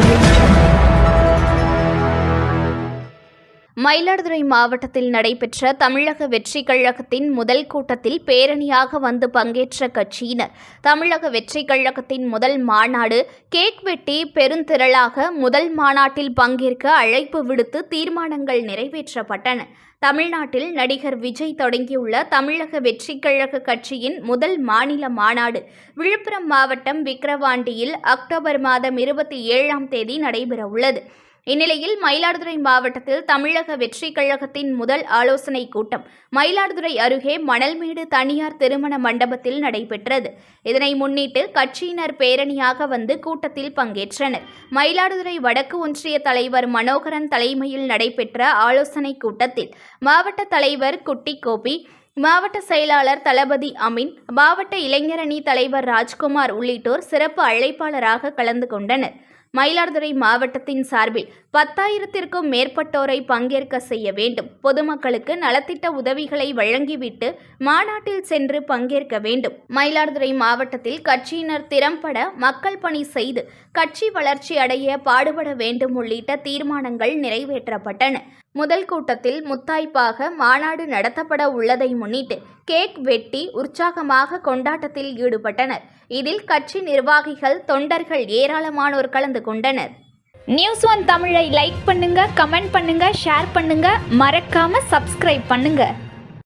Audio Mayiladuthurai மாவட்டத்தில் நடைபெற்ற தமிழக வெற்றி கழகத்தின் முதல் கூட்டத்தில் பேரணியாக வந்து பங்கேற்ற கட்சியினர். தமிழக வெற்றி கழகத்தின் முதல் மாநாடு கேக் வெட்டி பெருந்திரளாக முதல் மாநாட்டில் பங்கேற்க அழைப்பு விடுத்து தீர்மானங்கள் நிறைவேற்றப்பட்டன. தமிழ்நாட்டில் நடிகர் விஜய் தொடங்கியுள்ள தமிழக வெற்றி கழக கட்சியின் முதல் மாநில மாநாடு விழுப்புரம் மாவட்டம் விக்கிரவாண்டியில் அக்டோபர் மாதம் இருபத்தி ஏழாம் தேதி நடைபெறவுள்ளது. இந்நிலையில் மயிலாடுதுறை மாவட்டத்தில் தமிழக வெற்றி கழகத்தின் முதல் ஆலோசனை கூட்டம் மயிலாடுதுறை அருகே மணல்மேடு தனியார் திருமண மண்டபத்தில் நடைபெற்றது. இதனை முன்னிட்டு கட்சியினர் பேரணியாக வந்து கூட்டத்தில் பங்கேற்றனர். மயிலாடுதுறை வடக்கு ஒன்றிய தலைவர் மனோகரன் தலைமையில் நடைபெற்ற ஆலோசனை கூட்டத்தில் மாவட்ட தலைவர் குட்டி கோபி மாவட்ட செயலாளர் தளபதி அமீன் மாவட்ட இளைஞரணி தலைவர் ராஜ்குமார் உள்ளிட்டோர் சிறப்பு அழைப்பாளராக கலந்து கொண்டனர். மயிலாடுதுறை மாவட்டத்தின் சார்பில் பத்தாயிரத்திற்கும் மேற்பட்டோரை பங்கேற்க செய்ய வேண்டும். பொதுமக்களுக்கு நலத்திட்ட உதவிகளை வழங்கிவிட்டு மாநாட்டில் சென்று பங்கேற்க வேண்டும். மயிலாடுதுறை மாவட்டத்தில் கட்சியினர் திறம்பட மக்கள் பணி செய்து கட்சி வளர்ச்சி அடைய பாடுபட வேண்டும் உள்ளிட்ட தீர்மானங்கள் நிறைவேற்றப்பட்டன. முதல் கூட்டத்தில் முத்தாய்ப்பாக மாநாடு நடத்தப்பட உள்ளதை முன்னிட்டு கேக் வெட்டி உற்சாகமாக கொண்டாட்டத்தில் ஈடுபட்டனர். இதில் கட்சி நிர்வாகிகள் தொண்டர்கள் ஏராளமானோர் கலந்து கொண்டனர். நியூஸ் ஒன் தமிழை லைக் பண்ணுங்க கமெண்ட் பண்ணுங்க ஷேர் பண்ணுங்க. மறக்காம சப்ஸ்கிரைப் பண்ணுங்க.